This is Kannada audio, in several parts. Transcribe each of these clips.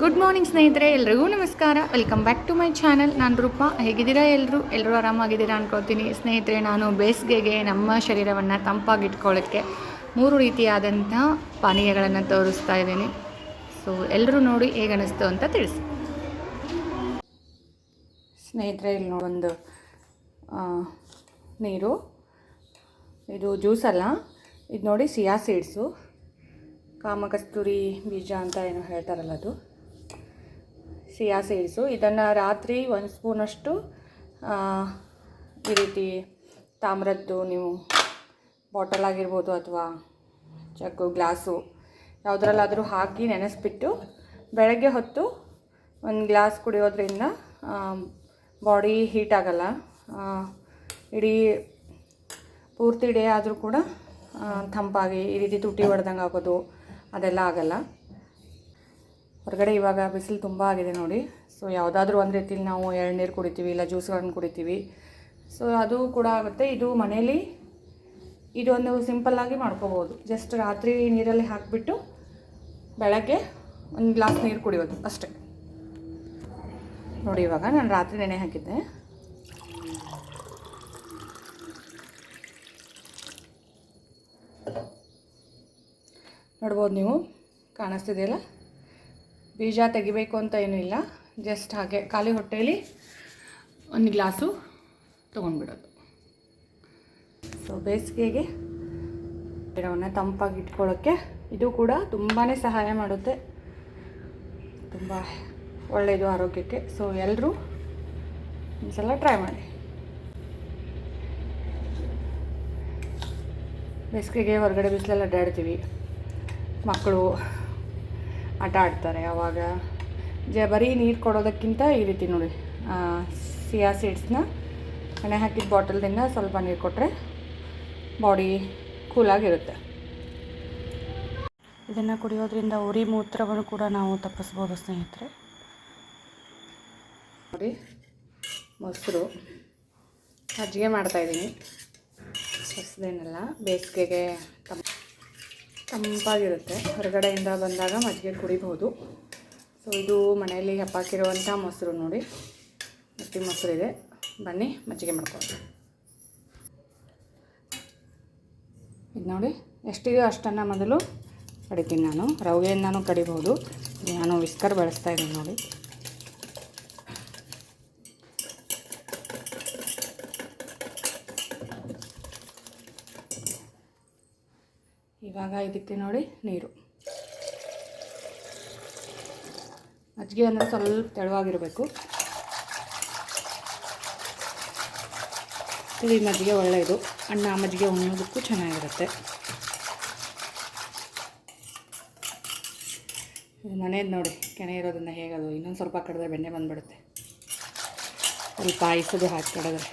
ಗುಡ್ ಮಾರ್ನಿಂಗ್ ಸ್ನೇಹಿತರೆ, ಎಲ್ರಿಗೂ ನಮಸ್ಕಾರ. Welcome back to my channel ನಾನು ರೂಪ. ಹೇಗಿದ್ದೀರಾ ಎಲ್ಲರೂ ಎಲ್ಲರೂ ಆರಾಮಾಗಿದ್ದೀರಾ ಅನ್ಕೋತೀನಿ ಸ್ನೇಹಿತರೆ, ನಾನು ಬೇಸಿಗೆಗೆ ನಮ್ಮ ಶರೀರವನ್ನು ತಂಪಾಗಿಟ್ಕೊಳ್ಳೋಕ್ಕೆ ಮೂರು ರೀತಿಯಾದಂಥ ಪಾನೀಯಗಳನ್ನು ತೋರಿಸ್ತಾ ಇದ್ದೀನಿ. ಸೊ ಎಲ್ಲರೂ ನೋಡಿ ಹೇಗನ್ನಿಸ್ತು ಅಂತ ತಿಳಿಸಿ. ಸ್ನೇಹಿತರೆ, ಇಲ್ಲಿ ಒಂದು ನೀರು. ಇದು ಜ್ಯೂಸ್ ಅಲ್ಲ. ಇದು ನೋಡಿ ಸಿಯಾ ಸೀಡ್ಸು. ಕಾಮಕಸ್ತೂರಿ ಬೀಜ ಅಂತ ಏನೋ ಹೇಳ್ತಾರಲ್ಲ ಅದು. ಸಿಯಾ ಸೀಡ್ಸು ಇದನ್ನು ರಾತ್ರಿ ಒಂದು ಸ್ಪೂನಷ್ಟು ಈ ರೀತಿ ತಾಮ್ರದ್ದು ನೀವು ಬಾಟಲ್ ಆಗಿರ್ಬೋದು ಅಥವಾ ಚಕ್ಕು ಗ್ಲಾಸು, ಯಾವುದ್ರಲ್ಲಾದರೂ ಹಾಕಿ ನೆನೆಸ್ಬಿಟ್ಟು ಬೆಳಗ್ಗೆ ಹೊತ್ತು ಒಂದು ಗ್ಲಾಸ್ ಕುಡಿಯೋದ್ರಿಂದ ಬಾಡಿ ಹೀಟ್ ಆಗಲ್ಲ. ಇಡೀ ಪೂರ್ತಿ ಡೇ ಆದರೂ ಕೂಡ ತಂಪಾಗಿ ಈ ರೀತಿ ತುಟಿ ಹೊಡೆದಂಗೆ ಆಗೋದು ಅದೆಲ್ಲ ಆಗಲ್ಲ. ಹೊರಗಡೆ ಇವಾಗ ಬಿಸಿಲು ತುಂಬ ಆಗಿದೆ ನೋಡಿ. ಸೊ ಯಾವುದಾದ್ರೂ ಒಂದು ರೀತಿಲಿ ನಾವು ಎಳ್ನೀರು ಕುಡಿತೀವಿ, ಇಲ್ಲ ಜ್ಯೂಸ್ಗಳನ್ನು ಕುಡಿತೀವಿ. ಸೊ ಅದು ಕೂಡ ಆಗುತ್ತೆ. ಇದು ಮನೇಲಿ ಇದೊಂದು ಸಿಂಪಲ್ಲಾಗಿ ಮಾಡ್ಕೋಬೋದು ಜಸ್ಟ್ ರಾತ್ರಿ ನೀರಲ್ಲಿ ಹಾಕಿಬಿಟ್ಟು ಬೆಳಗ್ಗೆ ಒಂದು ಗ್ಲಾಸ್ ನೀರು ಕುಡಿಯೋದು ಅಷ್ಟೇ. ನೋಡಿ, ಇವಾಗ ನಾನು ರಾತ್ರಿ ನೆನೆ ಹಾಕಿದ್ದೆ. ನೋಡ್ಬೋದು ನೀವು? ಕಾಣಿಸ್ತಿದೆಯಲ್ಲ? ಬೀಜ ತೆಗಿಬೇಕು ಅಂತ ಏನೂ ಇಲ್ಲ ಜಸ್ಟ್ ಹಾಗೆ ಖಾಲಿ ಹೊಟ್ಟೆಯಲ್ಲಿ ಒಂದು ಗ್ಲಾಸು ತೊಗೊಂಡ್ಬಿಡೋದು. ಸೊ ಬೇಸಿಗೆಗೆ ಗಿಡವನ್ನು ತಂಪಾಗಿ ಇಟ್ಕೊಳ್ಳೋಕ್ಕೆ ಇದು ಕೂಡ ತುಂಬಾ ಸಹಾಯ ಮಾಡುತ್ತೆ. ತುಂಬ ಒಳ್ಳೆಯದು ಆರೋಗ್ಯಕ್ಕೆ. ಸೊ ಎಲ್ಲರೂ ಒಂದ್ಸಲ ಟ್ರೈ ಮಾಡಿ. ಬೇಸಿಗೆಗೆ ಹೊರಗಡೆ ಬಿಸಿಲೆಲ್ಲ ಅಡ್ಡಾಡ್ತೀವಿ. ಮಕ್ಕಳು ಆಟ ಆಡ್ತಾರೆ ಆವಾಗ ಜ ಬರೀ ನೀರು ಕೊಡೋದಕ್ಕಿಂತ ಈ ರೀತಿ ನೋಡಿ. ಸಿಯಾ ಸೀಡ್ಸ್ನ ಹಣೆ ಹಾಕಿದ ಬಾಟಲ್ದಿಂದ ಸ್ವಲ್ಪ ನೀರು ಕೊಟ್ಟರೆ ಬಾಡಿ ಕೂಲಾಗಿರುತ್ತೆ. ಇದನ್ನು ಕುಡಿಯೋದ್ರಿಂದ ಉರಿ ಮೂತ್ರವನ್ನು ಕೂಡ ನಾವು ತಪ್ಪಿಸ್ಬೋದು, ಸ್ನೇಹಿತರೆ. ನೋಡಿ, ಮೊಸರು ಮಜ್ಜಿಗೆ ಮಾಡ್ತಾಯಿದ್ದೀನಿ ಹೊಸದೇನಲ್ಲ ಬೇಸಿಗೆಗೆ ತಮ್ಮ ತಂಪಾಗಿರುತ್ತೆ. ಹೊರಗಡೆಯಿಂದ ಬಂದಾಗ ಮಜ್ಜಿಗೆ ಕುಡಿಬಹುದು. ಸೊ ಇದು ಮನೆಯಲ್ಲಿ ಹೆಪ್ಪಾಕಿರುವಂಥ ಮೊಸರು ನೋಡಿ. ಮತ್ತೆ ಮೊಸರು ಇದೆ ಬನ್ನಿ, ಮಜ್ಜಿಗೆ ಮಾಡ್ಕೊಳ್ಳಿ ಇದು ನೋಡಿ, ಎಷ್ಟಿದೆಯೋ ಅಷ್ಟನ್ನು ಮೊದಲು ಕಡಿತೀನಿ ನಾನು. ರವೆಯಿಂದನೂ ಕಡಿಬೋದು ನಾನು ವಿಸ್ಕರ್ ಬಳಸ್ತಾ ಇದ್ದೀನಿ ನೋಡಿ. ಇವಾಗ ಇದಕ್ಕೆ ನೋಡಿ ನೀರು. ಮಜ್ಜಿಗೆ ಅಂದರೆ ಸ್ವಲ್ಪ ತೆಳುವಾಗಿರಬೇಕು. ತಿಳಿ ಮಜ್ಜಿಗೆ ಒಳ್ಳೆಯದು. ಅಣ್ಣ ಮಜ್ಜಿಗೆ ಉಣ್ಣೋದಕ್ಕೂ ಚೆನ್ನಾಗಿರುತ್ತೆ. ಇದು ಮನೇದು ನೋಡಿ, ಕೆನೆ ಇರೋದನ್ನು ಹೇಗದು? ಇನ್ನೊಂದು ಸ್ವಲ್ಪ ಕಡಿದ್ರೆ ಬೆಣ್ಣೆ ಬಂದುಬಿಡುತ್ತೆ. ಸ್ವಲ್ಪ ಪಾಯಸದು ಹಾಕಿ ಕಡಿದ್ರೆ.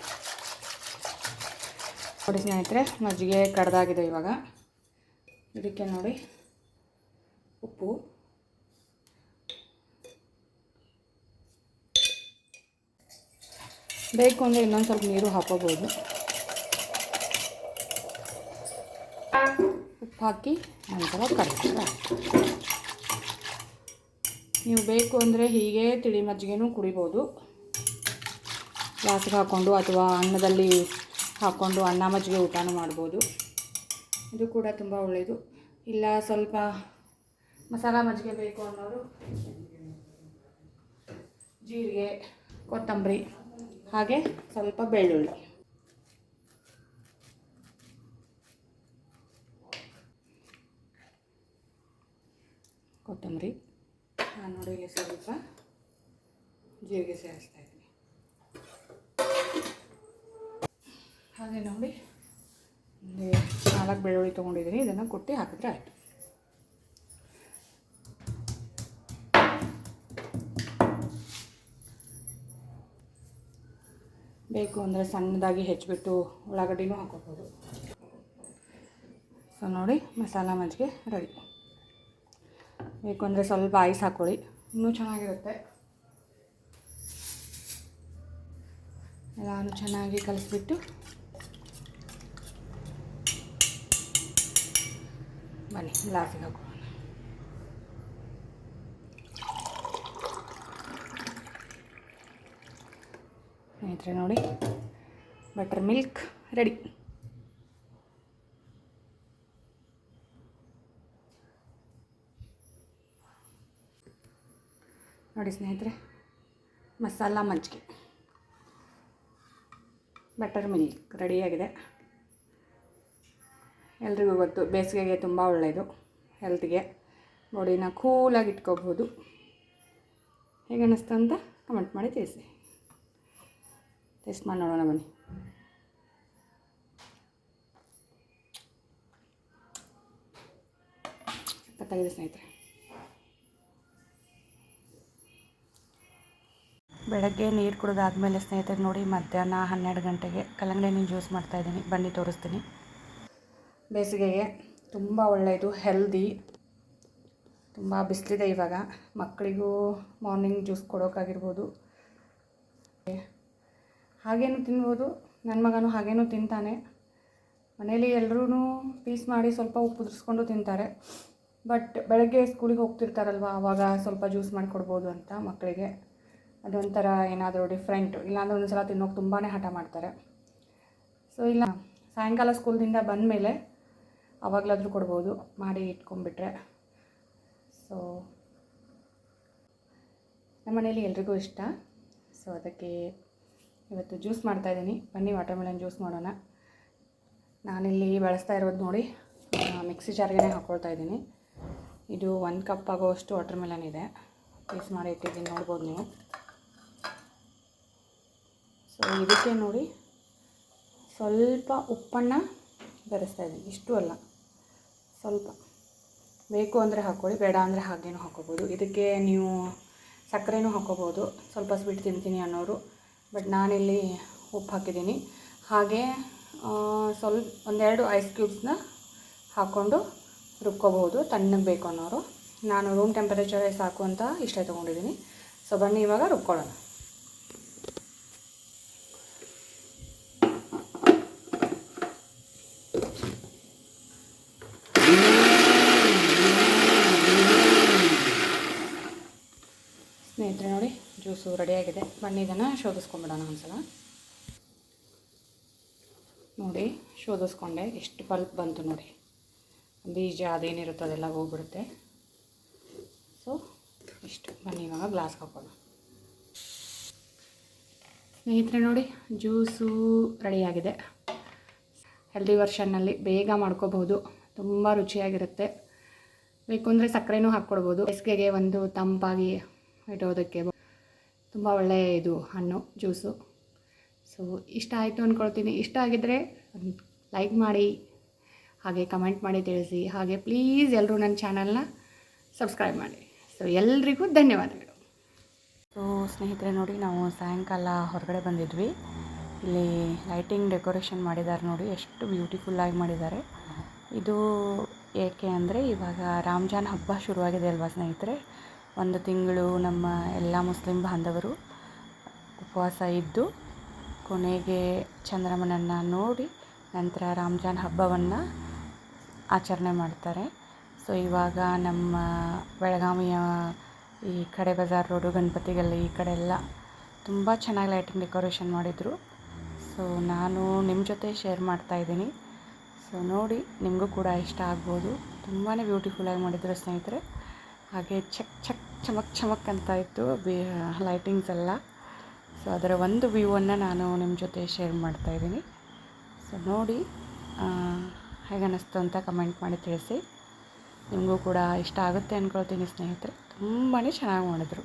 ನೋಡಿ ಸ್ನೇಹಿತರೆ, ಮಜ್ಜಿಗೆ ಕಡ್ದಾಗಿದೆ ಇವಾಗ. ಇದಕ್ಕೆ ನೋಡಿ ಉಪ್ಪು. ಬೇಕು ಅಂದರೆ ಇನ್ನೊಂದು ಸ್ವಲ್ಪ ನೀರು ಹಾಕೋಬೋದು. ಉಪ್ಪು ಹಾಕಿ ನಂತರ ಕರೆಕ್ಟ್ ನೀವು ಬೇಕು ಅಂದರೆ ಹೀಗೆ ತಿಳಿ ಮಜ್ಜಿಗೆನೂ ಕುಡಿಬೋದು. ಗ್ಲಾಸಿಗೆ ಹಾಕ್ಕೊಂಡು ಅಥವಾ ಅನ್ನದಲ್ಲಿ ಹಾಕ್ಕೊಂಡು ಅನ್ನ ಮಜ್ಜಿಗೆ ಊಟನೂ ಮಾಡ್ಬೋದು. ಇದು ಕೂಡ ತುಂಬ ಒಳ್ಳೆಯದು ಇಲ್ಲ ಸ್ವಲ್ಪ ಮಸಾಲ ಮಜ್ಜಿಗೆ ಬೇಕು ಅನ್ನೋರು, ಜೀರಿಗೆ, ಕೊತ್ತಂಬರಿ, ಹಾಗೆ ಸ್ವಲ್ಪ ಬೆಳ್ಳುಳ್ಳಿ. ಕೊತ್ತಂಬರಿ ನಾನು ನೋಡಿ ಇಲ್ಲಿ ಸ್ವಲ್ಪ ಜೀರಿಗೆ ಸೇರಿಸ್ತಾ ಇದ್ದೀನಿ. ಹಾಗೆ ನೋಡಿ. ನಾಲ್ಕು ಬೆಳ್ಳುಳ್ಳಿ ತೊಗೊಂಡಿದ್ದೀನಿ, ಇದನ್ನು ಕುಟ್ಟಿ ಹಾಕಿದ್ರೆ ಆಯಿತು. ಬೇಕು ಅಂದರೆ ಸಣ್ಣದಾಗಿ ಹೆಚ್ಚಿಬಿಟ್ಟು ಉಳ್ಳಾಗಡ್ಡಿನೂ ಹಾಕೋಬೋದು ಸೊ ನೋಡಿ, ಮಸಾಲ ಮಜ್ಜಿಗೆ ರೆಡಿ ಬೇಕು ಅಂದರೆ ಸ್ವಲ್ಪ ಐಸ್ ಹಾಕ್ಕೊಳ್ಳಿ, ಇನ್ನೂ ಚೆನ್ನಾಗಿರುತ್ತೆ. ಎಲ್ಲಾನು ಚೆನ್ನಾಗಿ ಕಲಿಸ್ಬಿಟ್ಟು ಬನ್ನಿ ಗ್ಲಾಸಿಗೆ ಹಾಕೋಣ ಸ್ನೇಹಿತರೆ ನೋಡಿ ಬಟರ್ ಮಿಲ್ಕ್ ರೆಡಿ ನೋಡಿ ಸ್ನೇಹಿತರೆ, ಮಸಾಲ ಮಜ್ಜಿಗೆ. ಬಟರ್ ಮಿಲ್ಕ್ ರೆಡಿಯಾಗಿದೆ ಎಲ್ರಿಗೂ ಗೊತ್ತು, ಬೇಸಿಗೆಗೆ ತುಂಬ ಒಳ್ಳೆಯದು ಹೆಲ್ತ್ಗೆ ಬಾಡಿನ ಕೂಲಾಗಿ ಇಟ್ಕೋಬೋದು. ಹೇಗೆ ಅನ್ನಿಸ್ತು ಅಂತ ಕಮೆಂಟ್ ಮಾಡಿ ತಿಳಿಸಿ. ಟೇಸ್ಟ್ ಮಾಡಿ ನೋಡೋಣ ಬನ್ನಿ. ಸಖತ್ತಾಗಿದೆ ಸ್ನೇಹಿತರೆ. ಬೆಳಗ್ಗೆ ನೀರು ಕುಡಿದಾದ್ಮೇಲೆ ಸ್ನೇಹಿತರೆ ನೋಡಿ, ಮಧ್ಯಾಹ್ನ ಹನ್ನೆರಡು ಗಂಟೆಗೆ ಕಲ್ಲಂಗಡಿ ಹಣ್ಣಿನ ಜ್ಯೂಸ್ ಮಾಡ್ತಾಯಿದ್ದೀನಿ ಬನ್ನಿ, ತೋರಿಸ್ತೀನಿ. ಬೇಸಿಗೆಗೆ ತುಂಬ ಒಳ್ಳೆಯದು ಹೆಲ್ದಿ ತುಂಬ ಬಿಸಿಲಿದೆ ಇವಾಗ. ಮಕ್ಕಳಿಗೂ ಮಾರ್ನಿಂಗ್ ಜ್ಯೂಸ್ ಕೊಡೋಕ್ಕಾಗಿರ್ಬೋದು ಹಾಗೇನು ತಿನ್ಬೋದು? ನನ್ನ ಮಗನೂ ಹಾಗೇನೂ ತಿಂತಾನೆ. ಮನೇಲಿ ಎಲ್ಲರೂ ಪೀಸ್ ಮಾಡಿ ಸ್ವಲ್ಪ ಉಪ್ಪು ಉದುರಿಸ್ಕೊಂಡು ತಿಂತಾರೆ. ಬಟ್ ಬೆಳಗ್ಗೆ ಸ್ಕೂಲಿಗೆ ಹೋಗ್ತಿರ್ತಾರಲ್ವ ಆವಾಗ ಸ್ವಲ್ಪ ಜ್ಯೂಸ್ ಮಾಡಿಕೊಡ್ಬೋದು ಅಂತ ಮಕ್ಕಳಿಗೆ. ಅದೊಂಥರ ಏನಾದರೂ ಡಿಫ್ರೆಂಟು ಇಲ್ಲಾಂದ್ರೆ ಒಂದು ಸಲ ತಿನ್ನೋಕೆ ತುಂಬಾ ಹಠ ಮಾಡ್ತಾರೆ. ಸೊ ಇಲ್ಲ. ಸಾಯಂಕಾಲ ಸ್ಕೂಲ್ದಿಂದ ಬಂದಮೇಲೆ ಆವಾಗಲಾದರೂ ಕೊಡ್ಬೋದು, ಮಾಡಿ ಇಟ್ಕೊಂಡ್ಬಿಟ್ರೆ. ಸೊ ನಮ್ಮ ಮನೇಲಿ ಎಲ್ರಿಗೂ ಇಷ್ಟ. ಸೊ ಅದಕ್ಕೆ ಇವತ್ತು ಜ್ಯೂಸ್ ಮಾಡ್ತಾಯಿದ್ದೀನಿ ಬನ್ನಿ ವಾಟರ್ಮೆಲನ್ ಜ್ಯೂಸ್ ಮಾಡೋಣ. ನಾನಿಲ್ಲಿ ಬಳಸ್ತಾ ಇರೋದು ನೋಡಿ ಮಿಕ್ಸಿ ಜಾರ್ಗೆ ಹಾಕ್ಕೊಳ್ತಾ ಇದ್ದೀನಿ. ಇದು ಒಂದು ಕಪ್ ಆಗೋಷ್ಟು ವಾಟರ್ಮೆಲನ್ ಇದೆ. ಪೀಸ್ ಮಾಡಿ ಇಟ್ಟಿದ್ದೀನಿ, ನೋಡ್ಬೋದು ನೀವು. ಸೊ ಇದಕ್ಕೆ ನೋಡಿ ಸ್ವಲ್ಪ ಉಪ್ಪನ್ನು ಬೆರೆಸ್ತಾ ಇದ್ದೀನಿ. ಇಷ್ಟು ಅಲ್ಲ. ಸ್ವಲ್ಪ ಬೇಕು ಅಂದರೆ ಹಾಕ್ಕೊಳ್ಳಿ, ಬೇಡ ಅಂದರೆ ಹಾಗೇನೂ ಹಾಕ್ಕೋಬೋದು. ಇದಕ್ಕೆ ನೀವು ಸಕ್ಕರೆನೂ ಹಾಕ್ಕೋಬೋದು. ಸ್ವಲ್ಪ ಸ್ವೀಟ್ ತಿಂತೀನಿ ಅನ್ನೋರು. ಬಟ್ ನಾನಿಲ್ಲಿ ಉಪ್ಪು ಹಾಕಿದ್ದೀನಿ. ಹಾಗೆ ಸ್ವಲ್ಪ ಒಂದೆರಡು ಐಸ್ ಕ್ಯೂಬ್ಸ್ನ ಹಾಕ್ಕೊಂಡು ರುಬ್ಕೋಬೋದು. ತಣ್ಣಗೆ ಬೇಕು ಅನ್ನೋರು. ನಾನು ರೂಮ್ ಟೆಂಪರೇಚರೇ ಸಾಕು ಅಂತ ಇಷ್ಟೇ ತೊಗೊಂಡಿದ್ದೀನಿ. ಸೊ ಬನ್ನಿ, ಇವಾಗ ರುಬ್ಕೊಳ್ಳೋಣ. ಸ್ನೇಹಿತರೆ ನೋಡಿ, ಜ್ಯೂಸು ರೆಡಿಯಾಗಿದೆ ಬನ್ನಿ ಇದನ್ನು ಶೋಧಿಸ್ಕೊಂಬಿಡೋಣ ಒಂದ್ಸಲ. ನೋಡಿ, ಶೋಧಿಸ್ಕೊಂಡೆ. ಎಷ್ಟು ಪಲ್ಪ್ ಬಂತು ನೋಡಿ. ಬೀಜ ಅದೇನಿರುತ್ತೋ ಅದೆಲ್ಲ ಹೋಗ್ಬಿಡುತ್ತೆ. ಸೊ ಇಷ್ಟು. ಬನ್ನಿ, ಇವಾಗ ಗ್ಲಾಸ್ ಹಾಕೋಣ. ಸ್ನೇಹಿತರೆ ನೋಡಿ, ಜ್ಯೂಸು ರೆಡಿಯಾಗಿದೆ ಹೆಲ್ದಿ ವರ್ಷನ್ನಲ್ಲಿ ಬೇಗ ಮಾಡ್ಕೋಬಹುದು. ತುಂಬ ರುಚಿಯಾಗಿರುತ್ತೆ. ಬೇಕು ಅಂದರೆ ಸಕ್ಕರೆನೂ ಹಾಕ್ಕೊಡ್ಬೋದು. ಬೇಸಿಗೆಗೆ ಒಂದು ತಂಪಾಗಿ ಇಡೋದಕ್ಕೆ ತುಂಬ ಒಳ್ಳೆಯ ಇದು, ಹಣ್ಣು, ಜ್ಯೂಸು. ಸೊ ಇಷ್ಟ ಆಯಿತು ಅಂದ್ಕೊಳ್ತೀನಿ ಇಷ್ಟ ಆಗಿದ್ದರೆ ಲೈಕ್ ಮಾಡಿ, ಹಾಗೆ ಕಮೆಂಟ್ ಮಾಡಿ ತಿಳಿಸಿ. ಹಾಗೆ ಪ್ಲೀಸ್ ಎಲ್ಲರೂ ನನ್ನ ಚಾನಲ್ನ ಸಬ್ಸ್ಕ್ರೈಬ್ ಮಾಡಿ. ಸೊ ಎಲ್ರಿಗೂ ಧನ್ಯವಾದಗಳು. ಸೊ ಸ್ನೇಹಿತರೆ ನೋಡಿ, ನಾವು ಸಾಯಂಕಾಲ ಹೊರಗಡೆ ಬಂದಿದ್ವಿ. ಇಲ್ಲಿ ಲೈಟಿಂಗ್ ಡೆಕೋರೇಷನ್ ಮಾಡಿದ್ದಾರೆ ನೋಡಿ. ಎಷ್ಟು ಬ್ಯೂಟಿಫುಲ್ಲಾಗಿ ಮಾಡಿದ್ದಾರೆ. ಇದು ಏಕೆ ಅಂದರೆ ಇವಾಗ ರಂಜಾನ್ ಹಬ್ಬ ಶುರುವಾಗಿದೆ ಅಲ್ವಾ ಸ್ನೇಹಿತರೆ? ಒಂದು ತಿಂಗಳು ನಮ್ಮ ಎಲ್ಲ ಮುಸ್ಲಿಂ ಬಾಂಧವರು ಉಪವಾಸ ಇದ್ದು ಕೊನೆಗೆ ಚಂದ್ರಮನನ್ನು ನೋಡಿ ನಂತರ ರಂಜಾನ್ ಹಬ್ಬವನ್ನು ಆಚರಣೆ ಮಾಡ್ತಾರೆ. ಸೊ, ಇವಾಗ ನಮ್ಮ ಬೆಳಗಾವಿಯ ಈ ಕಡೆ ಬಜಾರ್ ರೋಡು, ಗಣಪತಿಗಲ್ಲಿ ಈ ಕಡೆ ಎಲ್ಲ ತುಂಬ ಚೆನ್ನಾಗಿ ಲೈಟಿಂಗ್ ಡೆಕೋರೇಷನ್ ಮಾಡಿದರು. ಸೊ, ನಾನು ನಿಮ್ಮ ಜೊತೆ ಶೇರ್ ಮಾಡ್ತಾಯಿದ್ದೀನಿ ಸೊ ನೋಡಿ, ನಿಮಗೂ ಕೂಡ ಇಷ್ಟ ಆಗ್ಬೋದು. ತುಂಬಾ ಬ್ಯೂಟಿಫುಲ್ಲಾಗಿ ಮಾಡಿದ್ರು ಸ್ನೇಹಿತರೆ. ಹಾಗೆ ಚಕ್ ಚಕ್ ಚಮಕ್ ಚಮಕ್ ಅಂತ ಇತ್ತು ಬಿ ಲೈಟಿಂಗ್ಸ್ ಎಲ್ಲ. ಸೊ ಅದರ ಒಂದು ವ್ಯೂವನ್ನು ನಾನು ನಿಮ್ಮ ಜೊತೆ ಶೇರ್ ಮಾಡ್ತಾ ಇದ್ದೀನಿ. ಸೊ ನೋಡಿ ಹೇಗೆ ಅನ್ನಿಸ್ತು ಅಂತ ಕಮೆಂಟ್ ಮಾಡಿ ತಿಳಿಸಿ. ನಿಮಗೂ ಕೂಡ ಇಷ್ಟ ಆಗುತ್ತೆ ಅಂದ್ಕೊಳ್ತೀನಿ ಸ್ನೇಹಿತರೆ. ತುಂಬಾ ಚೆನ್ನಾಗಿ ಮಾಡಿದ್ರು.